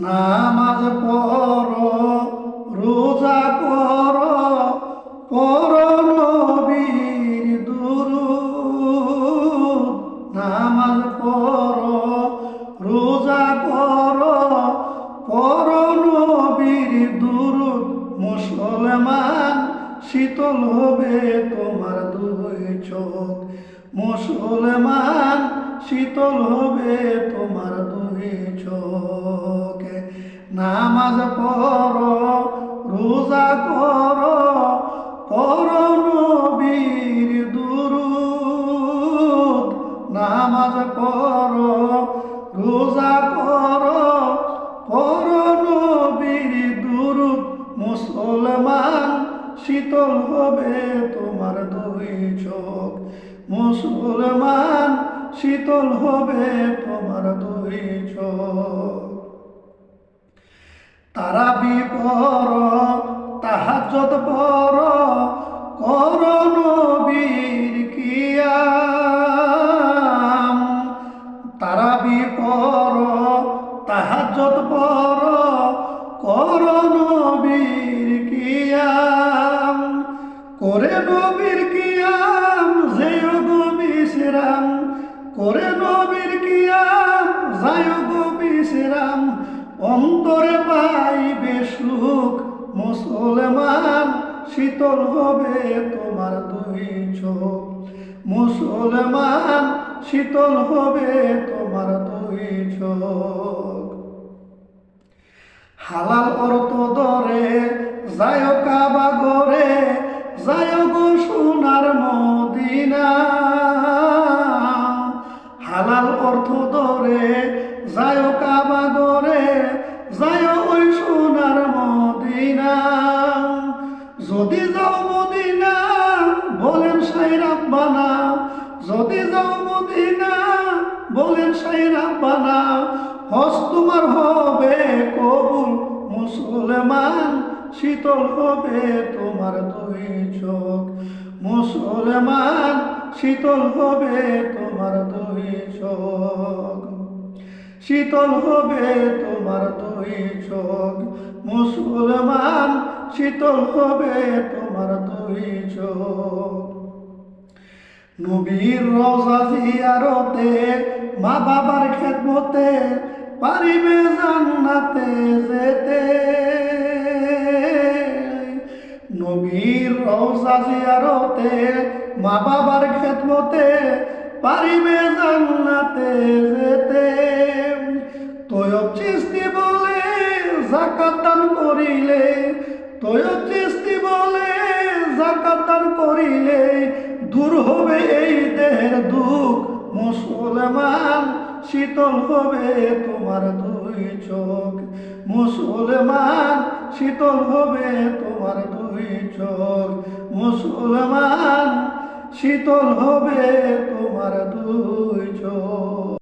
নামাজ পড়, রোজা কর পর নবীর দুরূদ। নামাজ পড়, রোজা কর পর নবীর দুরূদ। মুসলমান, শীতল হবে তোমার দুই চোখ। মুসলমান শীতল হবে তোমার দুই চোখ। নামাজ পড়, রোজা কর পর নবীর দুরূদ। নামাজ পড়, রোজা কর পর নবীর দুরূদ। মুসলমান শীতল হবে তোমার দুই চোখ। মুসলমান শীতল হবে তোমার দুই তারা বিপর তাহাজত পর করণ বীর কিয়াম। তারা বিপর তাহাজত পর করে নবীর কিয়াম যায় গো বিশ্রাম। অন্তরে পাইবে সুখ মুসলমান, শীতল হবে তোমার দুই চোখ। মুসলমান, শীতল হবে তোমার দুই চোখ। হালাল অর্থ ধরে যায় কাবা গরে অর্থ ধরে, যায় কাবা গরে যায় ওই সোনার মদিনা। যদি যাও মদিনা, বলেন সাই রাব্বানা যদি যাও মদিনা, বলেন সাই রাব্বানা হস তোমার হবে কবুল, মুসলমান, শীতল হবে তোমার দুই চোখ। মুসলমান শীতল হবে তোমার দুই চোখ। শীতল হবে তোমার দুই চোখ। মুসলমান, শীতল হবে তোমার দুই চোখ। নবীর রোজা জিয়ারতে মা বাবার খেদমতে পারিবে জান্নাতে যেতে। নবীর রোজা জিয়ারতে মা বাবার খেদমতে পারিবে জান্নাতে যেতে। তয়ব চিস্তি বলে জাকাত দান করিলে, তয়ব চিস্তি বলে জাকাত দান করিলে, দূর হবে এই দেহের দুঃখ মুসলমান শীতল হবে তোমার দুই চোখ। মুসলমান শীতল হবে তোমার দুই চোখ। মুসলমান শীতল হবে তোমার দুই